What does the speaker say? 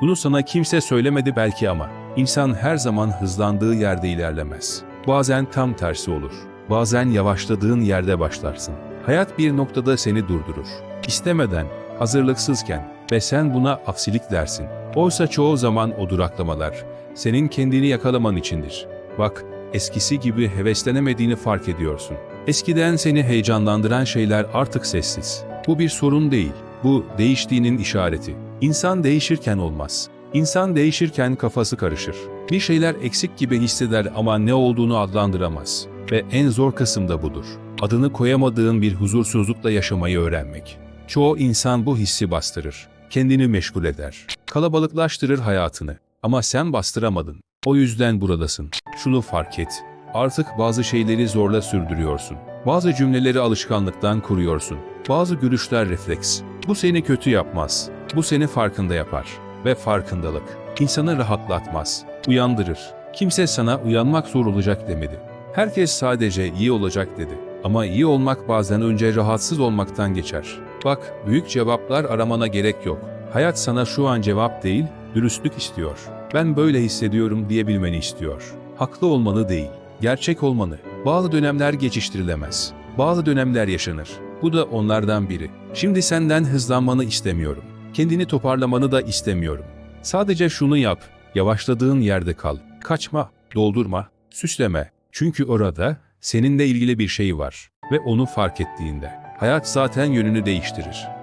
Bunu sana kimse söylemedi belki ama insan her zaman hızlandığı yerde ilerlemez. Bazen tam tersi olur. Bazen yavaşladığın yerde başlarsın. Hayat bir noktada seni durdurur. İstemeden, hazırlıksızken ve sen buna aksilik dersin. Oysa çoğu zaman o duraklamalar senin kendini yakalaman içindir. Bak, eskisi gibi heveslenemediğini fark ediyorsun. Eskiden seni heyecanlandıran şeyler artık sessiz. Bu bir sorun değil. Bu değiştiğinin işareti. İnsan değişirken olmaz. İnsan değişirken kafası karışır. Bir şeyler eksik gibi hisseder ama ne olduğunu adlandıramaz. Ve en zor kısım da budur. Adını koyamadığın bir huzursuzlukla yaşamayı öğrenmek. Çoğu insan bu hissi bastırır. Kendini meşgul eder. Kalabalıklaştırır hayatını. Ama sen bastıramadın. O yüzden buradasın. Şunu fark et. Artık bazı şeyleri zorla sürdürüyorsun. Bazı cümleleri alışkanlıktan kuruyorsun. Bazı gülüşler refleks. Bu seni kötü yapmaz. Bu seni farkında yapar. Ve farkındalık insanı rahatlatmaz, uyandırır. Kimse sana uyanmak zor olacak demedi. Herkes sadece iyi olacak dedi. Ama iyi olmak bazen önce rahatsız olmaktan geçer. Bak, büyük cevaplar aramana gerek yok. Hayat sana şu an cevap değil, dürüstlük istiyor. Ben böyle hissediyorum diyebilmeni istiyor. Haklı olmanı değil, gerçek olmanı. Bazı dönemler geçiştirilemez. Bazı dönemler yaşanır. Bu da onlardan biri. Şimdi senden hızlanmanı istemiyorum. Kendini toparlamanı da istemiyorum. Sadece şunu yap, yavaşladığın yerde kal. Kaçma, doldurma, süsleme. Çünkü orada seninle ilgili bir şey var ve onu fark ettiğinde hayat zaten yönünü değiştirir.